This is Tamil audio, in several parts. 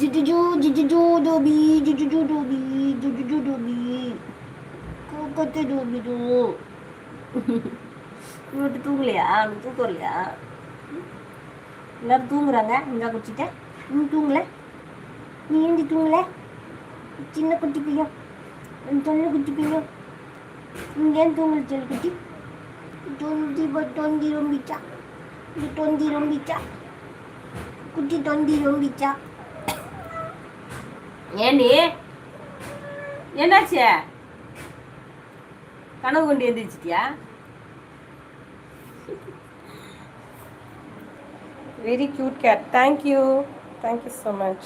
ஜுஜுஜு ஜுஜுஜு டோபி ஜுஜுஜு டோபி ஜுஜுஜு டோபி கோக்கத்து டோபி டோ இவட்டு தூங்கலையா தூக்கம் இல்லையா எல்லாரும் தூங்குறாங்க இங்கே குடிச்சிட்ட நீ தூங்கல நீ ஏந்தி தூங்கல சின்ன குட்டி பையன் என் தொல்லை குட்டி பையன் இங்கேயும் தூங்கல செல்ல குட்டி தொந்தி தொந்தி ரொம்பிச்சா இது தொந்தி ரொம்பிச்சா குட்டி தொந்தி ரொம்பிச்சா ஏண்டி என்னாச்சு கனவு கொண்டு எழுந்திரிச்சிட்டியா Very cute cat. Thank you. Thank you so much.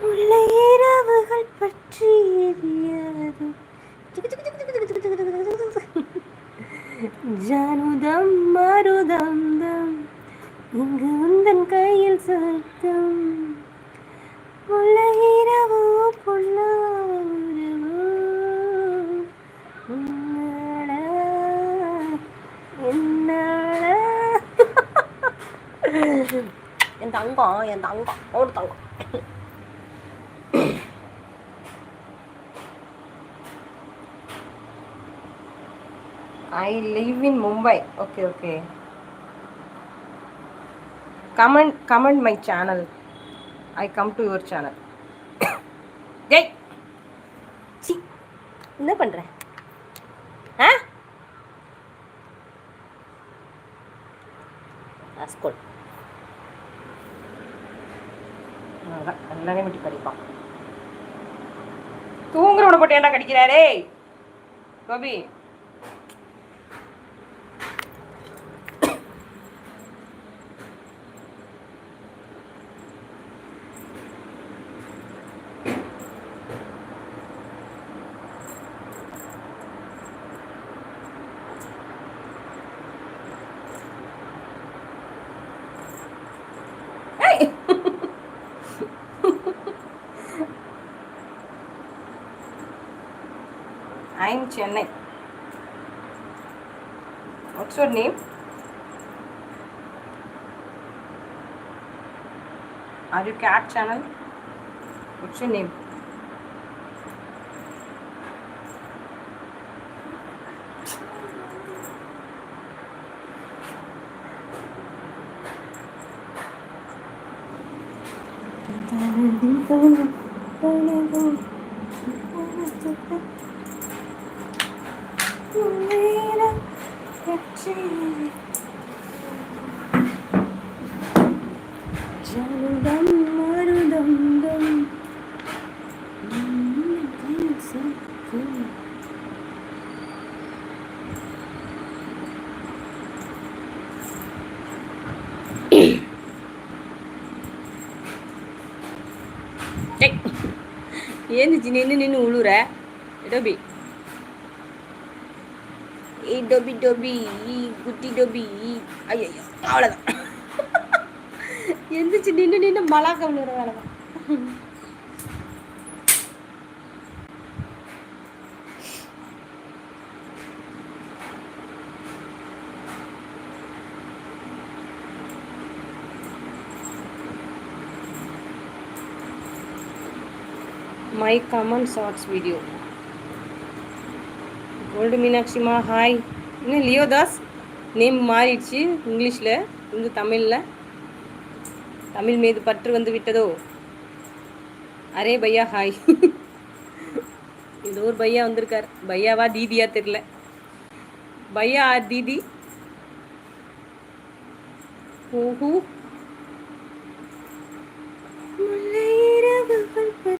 முல்லை இரவுகள் பற்றி எரியது ஜானுதம் மருதம் தம் இங்கு உந்தன் கையில் சத்தம் முல்லை இரவு புல்லாரவோ என் தங்கம் என் தங்கம். ஒரு தங்கம். I live in Mumbai okay okay comment comment my channel I come to your channel Jai C என்ன பண்ணுறேன் ஆ? ஸ்கூல் எல்லாரையும் விட்டு தூங்குற தூங்குறவனை போட்டு என்ன கடிக்கிறாரே? Gopi. I'm Chennai. What's your name? Are you cat channel? What's your name? ஜானுதம் மருதம் தம் ஏந்திச்சு நின்று நின்று உழுற டோபி. ஏ டோபி டோபி ஈ குட்டி டோபி e. ஐயோ அவ்வளோதான் எந்திரிச்சு நின்று நின்று மலாக்க விழுற வேலை தான். My common shorts video old மீனாட்சிமா hi இன்னும் லியோதாஸ் நேம் மாறிடுச்சு இங்கிலீஷில் இங்கு தமிழில். தமிழ் மீது பற்று வந்து விட்டதோ? அரே பையா ஹாய் ஏதோ ஒரு பையா வந்திருக்கார். பையாவா தீதியா தெரில பையா தீதி? ஓஹூ. முல்லை